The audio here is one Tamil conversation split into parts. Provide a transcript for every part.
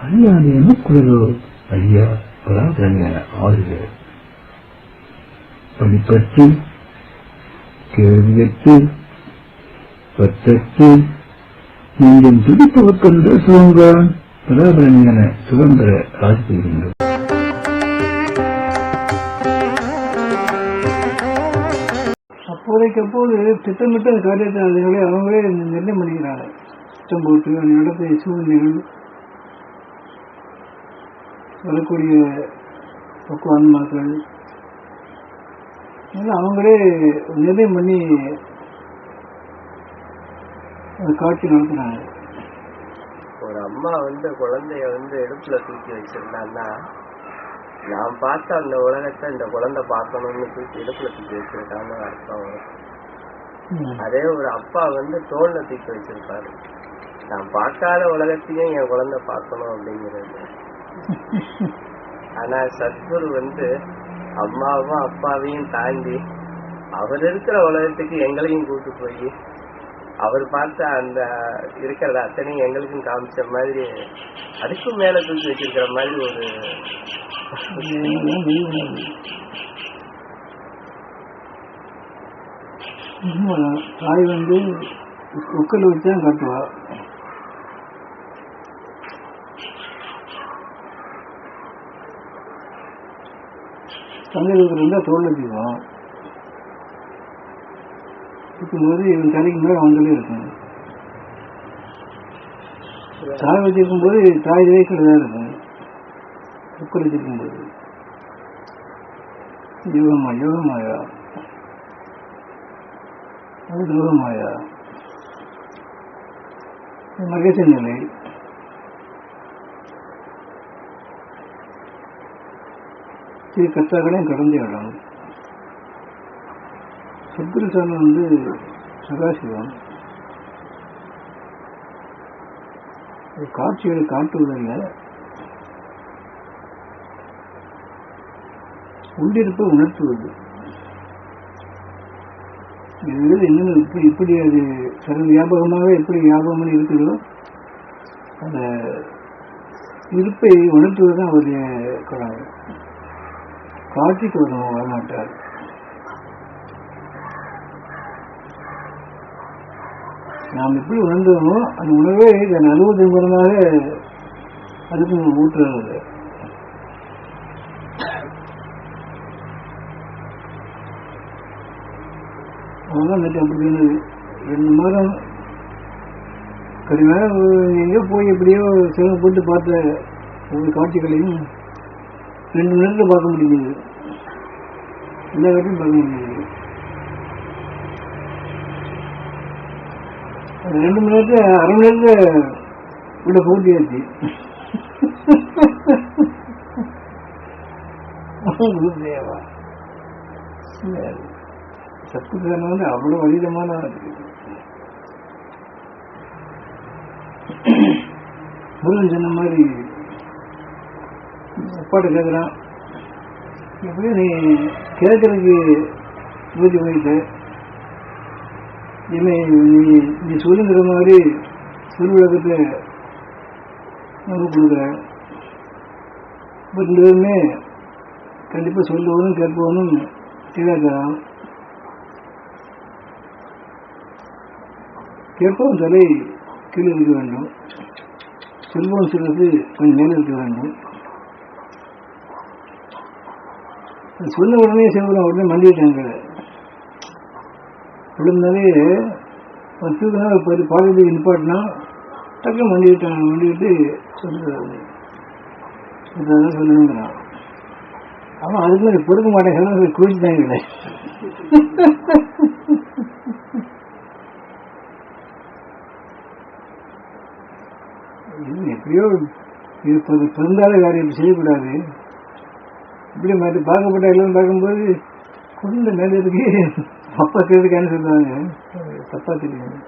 அல்லாது எனக்குள்ளதோ ஐயா பராதரங்க ஆறுக. படிப்பற்று கேள்வியற்று பற்றற்று நீங்கள் துடிப்பவர்க்கென்ற சுதந்திர பராபரஞான சுதந்திர ராஜ் பெறுகின்றோம் அப்போதைக்கு அப்போது திட்டமிட்ட காரியத்தினாலே அவங்களே நிர்ணயம் பண்ணிக்கிறாங்க திட்டம் போட்டு அந்த சூழ்நிலைகள் வரக்கூடிய பக்குவான்மாக்கள் இதெல்லாம் அவங்களே நிர்ணயம் பண்ணி காட்சி நடத்துனாங்க ஒரு அம்மா வந்து குழந்தைய வந்து இடுப்புல தூக்கி வச்சிருந்தான்னா நான் பார்த்த அந்த உலகத்தை இந்த குழந்தை பார்க்கணும்னு தூக்கி இடுப்புல தூக்கி வச்சிருக்கான்னு அர்த்தம். வரும். அதே ஒரு அப்பா வந்து தோல்ல தூக்கி வச்சிருப்பாரு. நான் பார்க்காத உலகத்தையும் என் குழந்தை பார்க்கணும் அப்படிங்கிறது. ஆனா சத்குரு வந்து அம்மாவும் அப்பாவையும் தாண்டி அவர் இருக்கிற உலகத்துக்கு எங்களையும் கூட்டு போய் அவர் பார்த்த அந்த இருக்கிறத அத்தனையும் எங்களுக்கும் காமிச்ச மாதிரி அதுக்கும் மேல தூக்கி வச்சிருக்கிற மாதிரி ஒரு தாய் வந்து உக்கல் வச்சு தான் கட்டுவா. தங்களுக்கு இருந்தால் தோல் வச்சுக்குவோம் இருக்கும்போது இவன் தலைக்கு மேலே அவங்களே இருக்கும். தாய் வச்சிருக்கும் போது தாய் வயிற்றில் தான் இருக்கும். உக்கல் வச்சிருக்கும் போது யோகமா யோகமாயா? அது யோகமாயா மகேச நிலை. இது கத்தாக்களையும் கடந்த இடம் சத்குருசாமி வந்து சதாசிவம். ஒரு காட்சிகளை காட்டுவதில்லை. உள்ளிருப்பை உணர்த்துவது. இது இன்னும் இப்படி இப்படி அது சர்வ வியாபகமாக எப்படி வியாபகமாக இருக்குதோ அந்த இருப்பை உணர்த்துவது தான் அவருடைய கடாயம் காட்சிக்கு வரும் வரமாட்டார் நாம் எப்படி உணர்ந்தோமோ அந்த உணவே இதன் அனுபவத்தின் மூலமாக அதுக்கு ஊற்றுறது அவங்களாம் நேற்று அப்படி இருந்தது ரெண்டு மாதம் கடுமையாக எங்கேயோ போய் எப்படியோ செலவு போட்டு பார்த்த ஒவ்வொரு காட்சிகளையும் ரெண்டு மணி நேரத்தில் பார்க்க முடியுது. எல்லா வரைக்கும் பார்க்க முடியுது. ரெண்டு மணி நேரத்தில் அரை மணி நேரத்தில் விட பூர்த்தியாச்சு குருதேவா. சத்து சத்துக்கான வந்து அவ்வளோ அதிகமான முருகன் சொன்ன மாதிரி அப்பாட்ட கேட்குறான் எப்படியும் நீ கேட்கறதுக்கு பூஜை பண்ணிட்ட இனிமே நீ நீ சொல்லுங்கிற மாதிரி சொல் விளக்கத்தை உனக்கு கொடுக்குறேன். இப்போ ரெண்டு பேருமே கண்டிப்பாக சொல்லுவதும் கேட்பவனும் தெரியாதான் கேட்பவன் தலை கீழே இருக்க வேண்டும். செல்வம் சிலது கொஞ்சம் மேலே இருக்க வேண்டும். சொல்ல உடனே செல்வம் உடனே மண்டிட்டாங்க விழுந்தாலே ஒரு தூக்கினா பதி பாதத்துக்கு நிப்பாட்டினா டக்குன்னு மண்டிவிட்டாங்க மண்டிவிட்டு சொல்லுறாரு அதான் சொல்லணுங்கிறான் அதுக்கு மேலே பொறுக்க மாட்டேங்கிறான் குளிச்சுட்டாங்களே இல்லை எப்படியோ இது பிறந்தாலே காரியம் செய்யக்கூடாது. இப்படி மற்ற பார்க்கப்பட்ட எல்லாம் பார்க்கும்போது குழந்தை மேலே இருக்கு அப்பா தெரியுதுக்கான்னு சொல்லுவாங்க? தப்பா தெரியும்.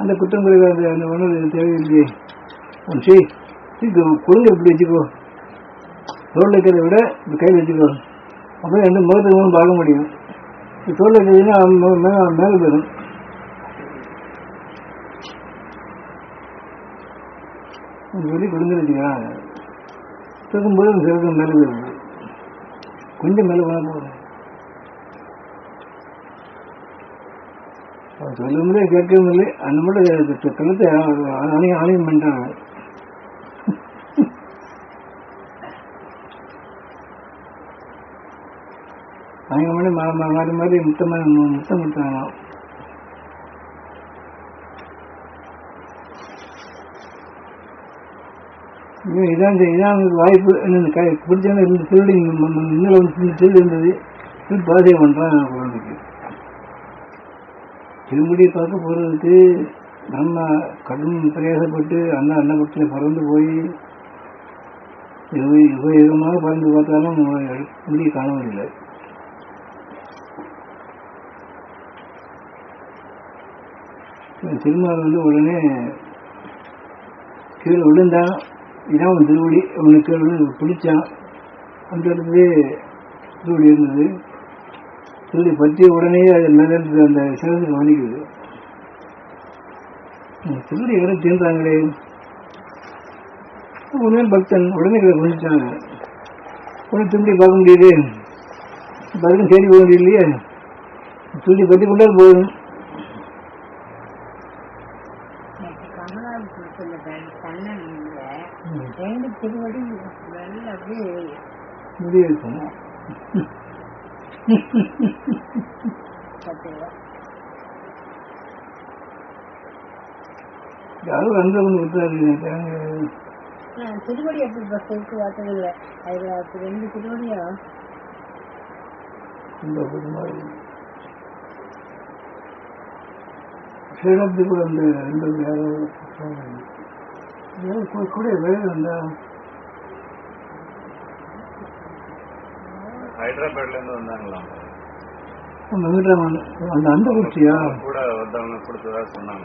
அந்த குற்றம் குறைவாது அந்த உணவு தேவையில்லையே. சரி செய் சீக்கு குழந்தை இப்படி வச்சுக்கோ. தோல் வைக்கிறத விட இப்படி கையில் வச்சுக்கோ. அப்படியே எந்த முகத்துக்கு பார்க்க முடியும். இப்ப தோல் வைக்கிறதுன்னா மேலே மேலே போயிடும். சொல்லி கொடுங்க வச்சுக்கலாம் தூக்கும்போது சிறக்கும் மேலே போயிடும். கொஞ்சம் மேலே போனால் போதும் அவன் கேட்கவும் இல்லை. அந்த மட்டும் கழுத்தை ஆணையம் ஆணையம் பண்ணிட்டாங்க அவங்க மாதிரி மா- மாறி மாறி முத்தமாக முத்தம் கொடுத்தாங்க இதான் இந்த- இதான் வாய்ப்பு. இந்த கை பிடிச்சாங்க இருந்து திருடி இன்னும் வந்து திருடி இருந்தது. பாதையை பண்ணுறான் குழந்தைக்கு திருமுடி பார்க்க போகிறதுக்கு நம்ம கடும் பிரயாசப்பட்டு அண்ணா அன்னபட்சத்தில் பறந்து போய் உபயோகமாக யுகமாக பறந்து பார்த்தாலும் முடிய காணவும் இல்லை திருமால் வந்து உடனே கீழே விழுந்தான். இதான் அவன் திருவடி அவனுக்கு கீழே பிடிச்சான். அந்த திருவடி இருந்தது. திருவடி பற்றிய உடனே அது மேலே அந்த சிறந்து கவனிக்குது திருவடி யாரும் தீர்ந்தாங்களே? உடனே பக்தன் உடனே கிட்ட குளிச்சாங்க உடனே திரும்பி பார்க்க முடியுது. பக்தன் தேடி போக முடியலையே. திருடி பற்றி கொண்டே போதும் நேற்று கமலாபுரத்துல கண்ணன்ல ரெண்டு திருவடி வெள்ள அப்படியே முடிய இருக்கும் பத்து யாரும் வந்து கொண்டு விட்டாரு நான் திருவடி எப்படி பஸ்ஸுக்கு பார்த்ததில்ல அதுல ரெண்டு இருக்கு ஸ்ரீலப்தி கூட அந்த ரெண்டு. யாரோ கூட- வேறு வந்தா. ஹைதராபாத்ல இருந்து வெங்கட்ராமன் அந்த அந்த குச்சியா கூட வந்தவங்க கொடுத்ததா சொன்னாங்க.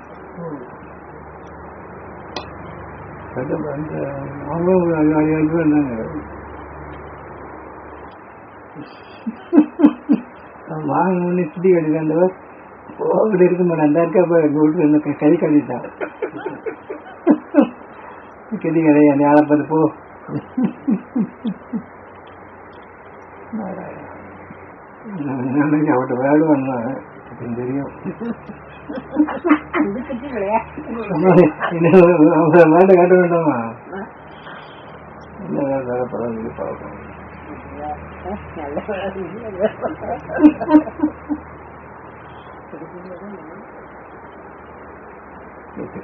அந்த அவங்களும் வாங்க முன்னே சுத்தி கோவில் மாட்டேன் அந்த இருக்கா போய் எங்கள் என்ன கை கட்டிட்டான். கெடி கிடையாது அந்த பார்த்து போ. அவட்ட விளையாடுவாங்க அப்படின்னு தெரியும். இதுக்கிட்டு காட்ட வேண்டாமா பரவாயில்ல பார்ப்போம்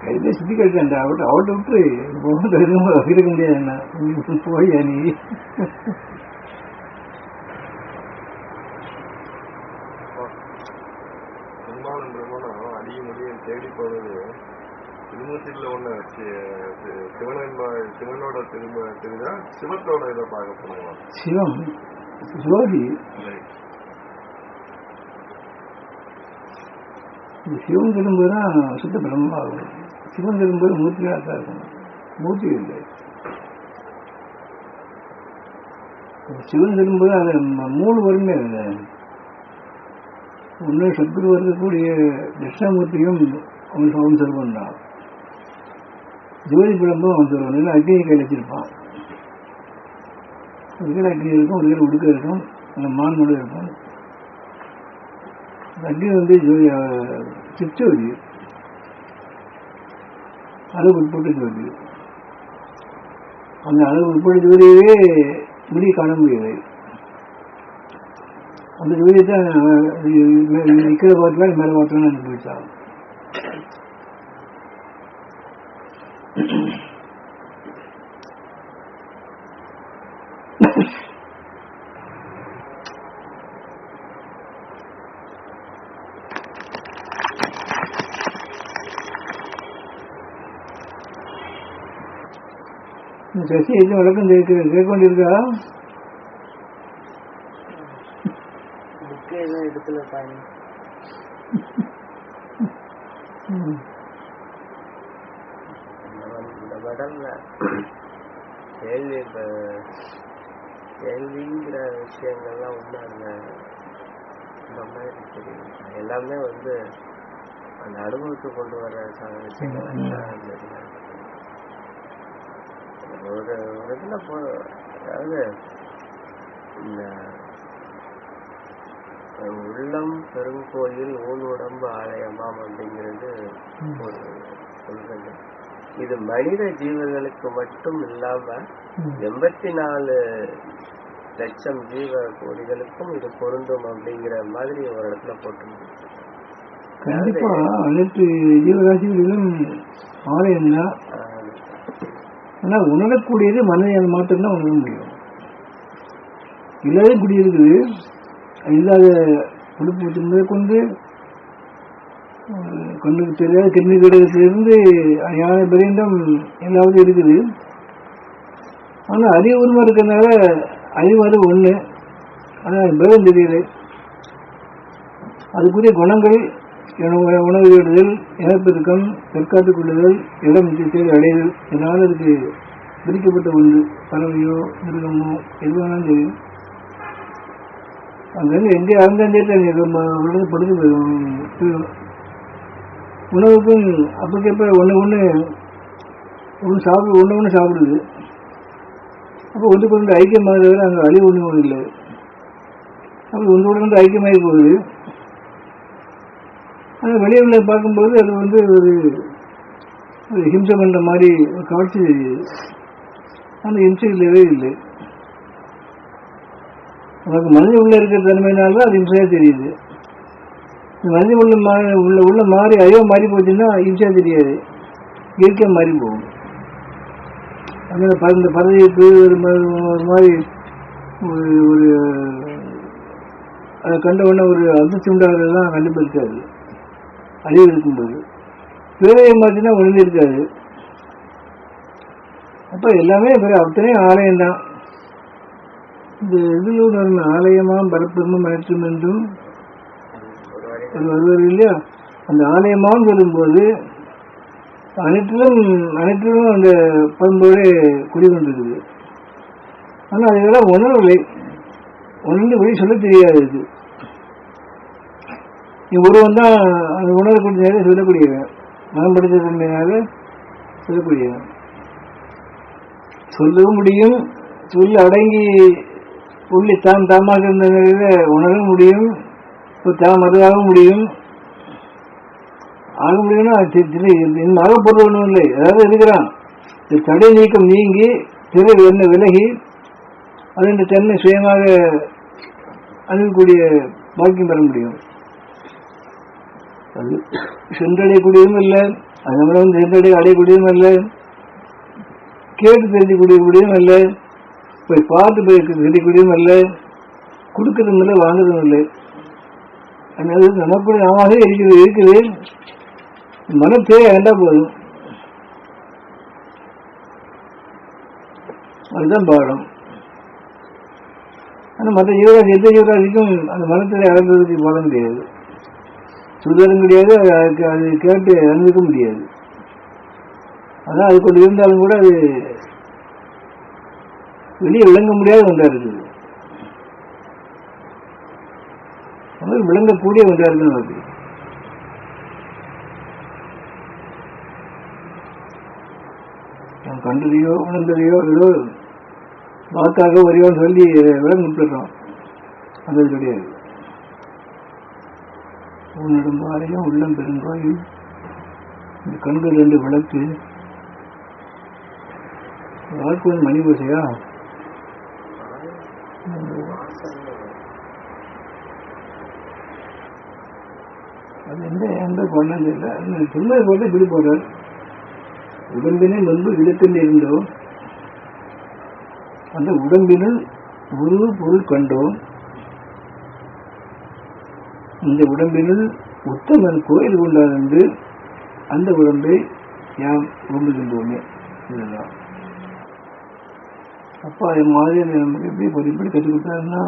கையில சுத்தி கழிச்சாண்டா அவட்ட அவட்ட விட்டு போக இருக்க முடியாது என்ன போய் நீ போனது. திருமூர்த்தியில் ஒன்று சிவன் சிவனோட திரும்ப திருந்தா சிவத்தோட இதை பார்க்க போனாங்களா சிவம்? சிவம் திரும்பும்போது தான் சுத்த பிரம்மமா இருக்கும் சிவன் திரும்பும்போது மூர்த்தியாக தான் இருக்கும். மூர்த்தி இல்லை. சிவன் திரும்பும்போது அது மூணு வருமே இல்லை. ஒன்று சத்குரு இருக்கக்கூடிய தட்சிணாமூர்த்தியும் அவன் அவன் செல்வன் ஜோதி பிழம்பும் அவன் செல்வன் இல்லை அக்னியை கையில் வச்சிருப்பான். ஒரு கீழே அக்னி இருக்கும் ஒரு கீழே உடுக்க இருக்கும். அந்த மான் முழு இருக்கும். அக்னி வந்து ஜோதி அஹ், சிற்றோதி. அளவு உட்பட்டு ஜோதி. அந்த அளவு உட்பட்டு ஜோதியவே முடி காண முடியாது அந்த ஜோதியை தான் நிற்கிற பார்த்துலாம் மேலே பார்த்துலாம் அனுப்பிச்சான் சசி எதுவும் விளக்கம் கேட்க கேட்க வேண்டியிருக்கா புக்கு எதுவும் எடுக்கல பாருங்க மடல்ல கேள்வி கேள்விங்கிற விஷயங்கள்லாம் ஒன்றும் அந்த மாதிரி தெரியும் எல்லாமே வந்து அந்த அனுபவத்துக்கு கொண்டு வர ச- விஷயங்கள் எல்லாம் இருந்ததுல. ஒரு இதுல போ அதாவது இந்த உள்ளம் பெருங்கோயில் ஊன் உடம்பு ஆலயமாம் அப்படிங்கிறது ஒரு சொல்றது இது மனித ஜீவர்களுக்கு மட்டும் இல்லாம. எண்பத்தி நாலு லட்சம் ஜீவ கோடிகளுக்கும் இது பொருந்தும் அப்படிங்கிற மாதிரி ஒரு இடத்துல போட்டிருக்கு கண்டிப்பா அனைத்து ஜீவராசிகளிலும் ஆலயம் தான் ஆனால் உணரக்கூடியது மனிதன் மாத்திரம்தான் உணர முடியும். இல்லாத குடி இருக்குது. இல்லாத உடுப்பு முதல் கொண்டு கண்ணுக்கு தெரியாத கிண்ணு கிடத்திலிருந்து யானை பரியந்தம் எல்லாவது இருக்குது. ஆனால் அறிவு உரிமை இருக்கிறதுனால அறிவு அது ஒன்று ஆனால் பலம் தெரியல அதுக்குரிய குணங்கள் உணவு உணவு தேடுதல் இனப்பெருக்கம் தற்காத்துக் கொள்ளுதல் இடம் தேடி அடைதல் இதனால் அதுக்கு பிரிக்கப்பட்ட ஒன்று பறவையோ மிருகமோ எது வேணாலும் தெரியும் அங்கேருந்து எங்கே அறந்தாண்டே படுத்து போயிடும் உணவுக்கும் அப்பக்கப்ப ஒன்று ஒன்று ஒன்று சாப்பிடு ஒன்று ஒன்று சாப்பிடுது. அப்போ ஒன்றுக்கு ஒன்று ஐக்கியமாக தவிர அங்கே அழிவு ஒன்று ஒன்றும் இல்லை. அப்போ ஒன்று ஒன்று ஐக்கியமாகி போகுது. ஆனால் வெளியில் பார்க்கும்போது அது வந்து ஒரு ஒரு ஹிம்சை பண்ணுற மாதிரி ஒரு காட்சி தெரியுது அந்த ஹிம்சை இல்லவே இல்லை. நமக்கு மனித உள்ளே இருக்கிற தன்மையினால்தான் அது ஹிம்சையாக தெரியுது. மனித உள்ள மாறி உள்ள உள்ள மாறி அறிவா மாறி போச்சுன்னா ஹிம்சையாக தெரியாது. இயற்கையாக மாறி போகும். அந்த பறந்த பறவைக்கு ஒரு மாதிரி ஒரு ஒரு அதை கண்ட உடனே ஒரு அதிர்ச்சி உண்டாகிறதுலாம் கண்டிப்பாக இருக்காது. அழிவு இருக்கும்போது பேரையை மாற்றினா ஒழுங்கு இருக்காது. அப்போ எல்லாமே பிற அத்தனையும் ஆலயம் தான் இந்த இதில் ஒன்று ஆலயமாம் பரப்பெருமும் அனைத்தும் என்றும் வருவார் இல்லையா? அந்த ஆலயமான்னு சொல்லும்போது அனைத்திலும் அனைத்திலும் அந்த பண்போடு குடிகொண்டிருக்குது. ஆனால் அதெல்லாம் உணர்வில்லை உணர்ந்து வெளியே சொல்ல தெரியாது இது ஒருவன் தான் அந்த உணரக்கூடியதாக சொல்லக்கூடியவன் மனம் படித்த தன்மையினால சொல்லக்கூடியவன் சொல்லவும் முடியும் சொல்லி அடங்கி உள்ளி தான் தாமாக இருந்த நிலையில உணரவும் முடியும் தாம் அதுவாக முடியும். ஆக முடியும்னா ஆக பொருள் ஒன்றும் இல்லை. அதாவது இருக்கிறான். இந்த தடை நீக்கம் நீங்கி திரு என்ன விலகி அது இந்த தன்மை சுயமாக அணுகக்கூடிய பாக்கியம் பெற முடியும். அது சென்றடையக்கூடியதும் இல்லை அது நம்மளை வந்து சென்றடைய அடையக்கூடியதும் இல்லை கேட்டு தெரிஞ்சுக்கூடியக்கூடியதும் இல்லை போய் பார்த்து போய் தெரியக்கூடியதும் இல்லை கொடுக்கறதும் இல்லை வாங்குறதும் இல்லை அதனால நமக்கு நாமவே இருக்குது இருக்குது மனம் தேவை வேண்டாம் போதும். அதுதான் பாடம். ஆனால் மற்ற ஜீவராசி எந்த ஜீவராசிக்கும் அந்த மனத்தில் இறந்ததுக்கு போட முடியாது சொல்வதும் கிடையாது அதுக்கு அது கேட்டு அனுபவிக்க முடியாது. அதான் அது கொண்டு இருந்தாலும் கூட அது வெளியே விளங்க முடியாத ஒன்றா இருக்குது. அது விளங்கக்கூடிய ஒன்றா இருக்குது நமக்கு. நாம் கண்டதையோ உணர்ந்ததையோ ஏதோ வாக்காக வரையோன்னு சொல்லி விளங்க விட்டுறோம். அந்த கிடையாது. உன் நெடும்பாறையும் உள்ளம் பெருங்கோயில் இந்த கண்கள் ரெண்டு விளக்கு. யாருக்கும் மணி பூசையா அது எந்த எந்த பண்ணது இல்லை சொன்னது போட்டு இப்படி போடுறார் உடம்பினை முன்பு இடத்தில் இருந்தோம். அந்த உடம்பினுள் உருவ பொருள் கண்டோம். இந்த உடம்பினுள் உத்தமன் கோயில் கொண்டாந்து அந்த உடம்பை யாம் விரும்புகின்றோமே இதுதான் அப்பா என் மாதிரி நமக்கு எப்படி இப்படி கற்றுக் கொடுத்தாருன்னா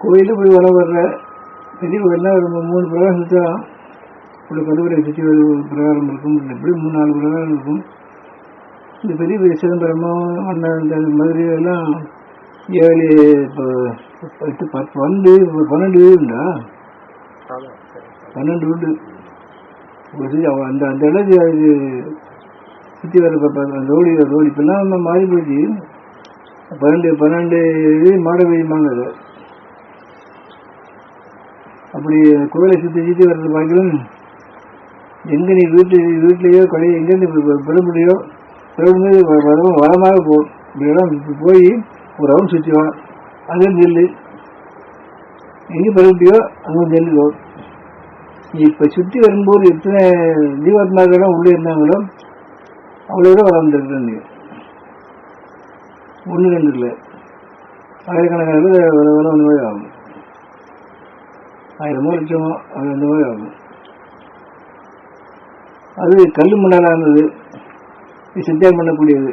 கோயிலில் போய் வர வர்ற பெரிய கோயில்னா ஒரு மூணு பிரகாரம் சுற்றலாம் உள்ள கருவறை சுற்றி ஒரு பிரகாரம் இருக்கும் எப்படி மூணு நாலு பிரகாரம் இருக்கும். இந்த பெரிய பெரிய சிதம்பரமும் அண்ணன் இந்த மதுரை எல்லாம் ஏழு இப்போ எட்டு பத்து பன்னெண்டு பன்னெண்டு வீடுண்டா பன்னெண்டு வீடு ஒரு அவன் அந்த அந்த அளவு அது சுற்றி வர ப- ப- அந்த ரோடு ரோடு இப்பெல்லாம் நம்ம மாறி போச்சு பன்னெண்டு பன்னெண்டு இது மாட வீதிமாங்க அது அப்படி கோயிலை சுற்றி சுற்றி வர்றது பார்க்கலாம் எங்கே நீ வீட்டு வீட்லேயோ கடையோ எங்கேருந்து விட முடியோ விடும்போது வரவும் வரமாக போ இப்படியெல்லாம் இப்படி போய் ஒரு ரவுண்ட் சுற்றி வா. அங்கே நெல் எங்கே பரப்பியோ அங்கே நெல் நீ இப்போ சுற்றி வரும்போது எத்தனை தீபாத்மாக்கெல்லாம் உள்ளே இருந்தாங்களோ அவ்வளோ வர வந்துருக்கு நீ. ஒன்று ரெண்டு இல்லை. ஆயிரக்கணக்கான பேர் வர வர ஒன்று மாதிரி ஆகும். ஆயிரமோ லட்சமோ அது அந்த மாதிரி ஆகும். அது கல் மண்ணால் இருந்தது இது சித்தியாகம் பண்ணக்கூடியது.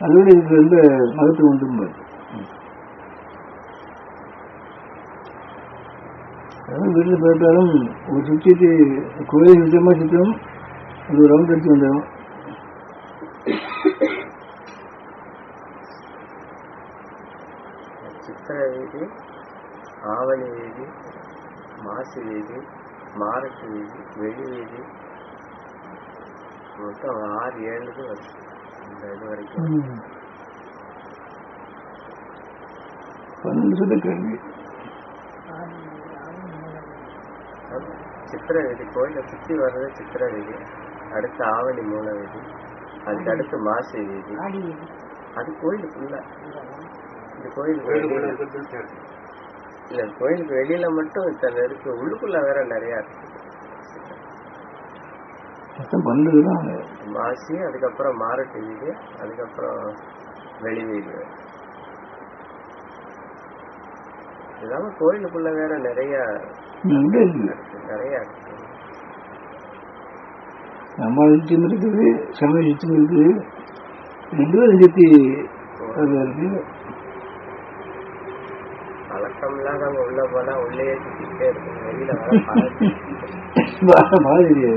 அதோடு இதுக்கு வந்து மகத்துவம் உண்டு அதாவது வீட்டில் போயிட்டாலும் ஒரு சுற்றிட்டு கோயில் சுத்தமாக சுற்றும் அது ஒரு ரவுண்ட் அடிச்சு வந்துடும் சித்திர வீதி ஆவணி வீதி மாசி வீதி மாரட்டு வீதி வெளி வீதி மொத்தம் ஆறு ஏழு இது வருது. இந்த இது வரைக்கும். பன்னெண்டு கேள்வி. சித்திர வீதி கோயிலை சுற்றி வர்றது சித்திர வீதி அடுத்து ஆவணி மூல வீதி அதுக்கு அடுத்து மாசி வீதி. அது கோயிலுக்குள்ள இந்த கோயிலுக்கு கோயிலுக்குள்ள வெளியில. இல்ல கோயிலுக்கு வெளியில மட்டும் இத்தனை இருக்கு உள்ளுக்குள்ள வேற நிறைய இருக்கு. மாசி அதுக்கப்புறம் மாரட்டு வீடு அதுக்கப்புறம் வெளி வீடு. இல்லாம கோயிலுக்குள்ள வேற நிறைய இங்கே இருக்குது இருக்கு நிறைய இருக்கு நம்ம இருக்குது சமய சுத்தம் இருக்குது. ரெண்டு பேரும் இருக்கு இல்லாதவங்க உள்ள போனா உள்ளேயே சுத்திக்கிட்டே இருக்கும். வெளியில பழக்கம் மாதிரி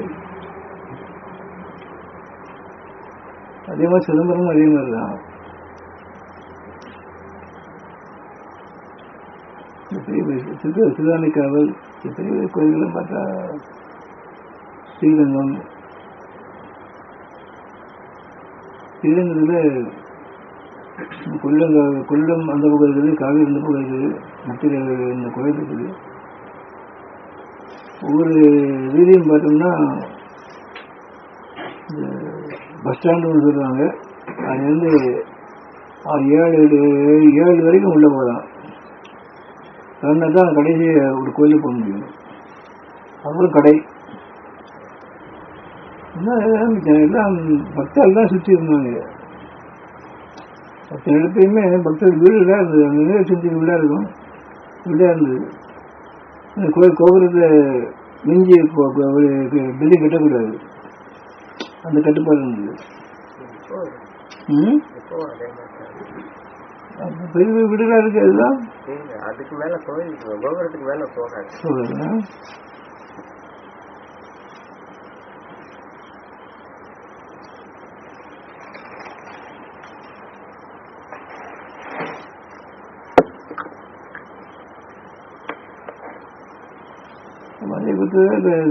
அதே மாதிரி சிதம்பரமும் அதே மாதிரி தான். இந்த பெரிய பெரிய சித சிதானிக்காவல் இந்த பெரிய பெரிய கோயில்களும் பார்த்தா ஸ்ரீரங்கம் ஸ்ரீரங்கத்தில் கொல்லம் கொல்லம் அந்த பக்கம் இருக்குது காவேரி இந்த பக்கம் இருக்குது மத்திய இந்த கோயில் இருக்குது. ஒவ்வொரு வீதியும் பார்த்தோம்னா இந்த பஸ் ஸ்டாண்டுன்னு சொல்லுவாங்க. அதுலேருந்து ஏழு ஏழு ஏழு வரைக்கும் உள்ளே போகலாம். திறந்தா தான் கடைசி ஒரு கோயிலுக்கு போக முடியும். அப்புறம் கடை. எல்லாம் பக்தர்கள் தான் சுற்றி இருந்தாங்க. அத்தனை இடத்துலையுமே பக்தர்கள் வீடு தான் இருந்தது. அங்கே சுற்றி வீடாக இருக்கும். வீடாக இருந்தது. இந்த கோயில் கோபுரத்தை மிஞ்சி பில்டிங் கட்டக்கூடாது. அந்த கட்டுப்பாடு இருந்தது. பெரிய வீடுலாம் இருக்கு அதுதான்? அதுக்கு மேல கோயிலுக்கு கோபுரத்துக்கு மேல போகாது.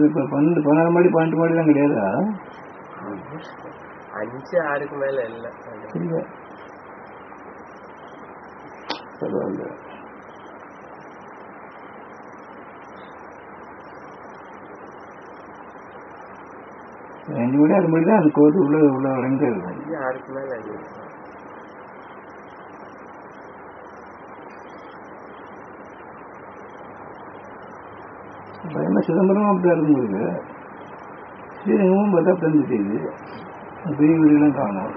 இப்போ பன்னெண்டு பதினாறு மாடி பன்னெண்டு மாடிலாம் கிடையாதா? அஞ்சு ஆறுக்கு மேல இல்ல. இல்லை. பரவாயில்ல. ரெண்டு மணி ஆறு மணி தான் அந்த கோவில் உள்ள உள்ள அடங்க இருக்கும் சிதம்பரமும் அப்படிதான் இருந்தது ஸ்ரீரங்கமும் பார்த்தா அப்படி இருந்துச்சு பெரிய வீடுலாம் காணும்.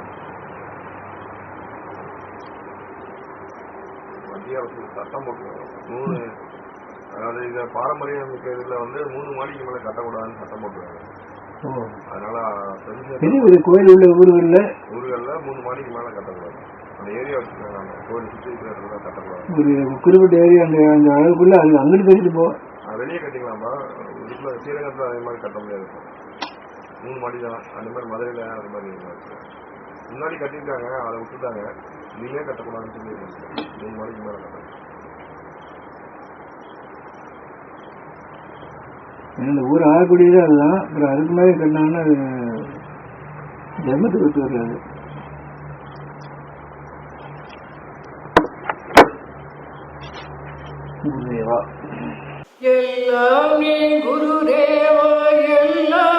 மத்திய அரசு சட்டம் போட்டு மூணு அதாவது இத பாரம்பரிய மிக்க இதுல வந்து மூணு மாடிக்கு மேல கட்டக்கூடாதுன்னு சட்டம் போட்டுருக்காங்க அதனால பெரிய பெரிய கோயில் உள்ள ஊர்களில் ஊர்கள்ல மூணு மாடிக்கு மேல கட்டக்கூடாது. அந்த ஏரியா வச்சுருக்காங்க கோயில் சுற்றி இருக்கிற இடத்துல கட்டக்கூடாது. ஒரு குறிப்பிட்ட ஏரியா அந்த அந்த அளவுக்குள்ள அது அங்கிட்டு கட்டிட்டு போ. வெளியே கட்டிக்கலாமா? இதுக்குள்ள ஸ்ரீரங்கத்தில் அதே மாதிரி கட்ட முடியாது. மூணு மாடி தான். அந்த மாதிரி மதுரையில் அது மாதிரி இருக்கு. முன்னாடி கட்டியிருக்காங்க அதை விட்டுட்டாங்க. நீங்களே கட்டக்கூடாதுன்னு சொல்லி மூணு மாடிக்கு மேலே கட்டணும் இந்த ஊர் ஆகக்கூடியது அதுதான் அப்புறம் அதுக்கு மேலே கட்டினாங்கன்னா அது ஜென்மத்துக்கு ஒத்து வராது. குருதேவா எல்லாம் நீ குருதேவா எல்லாம்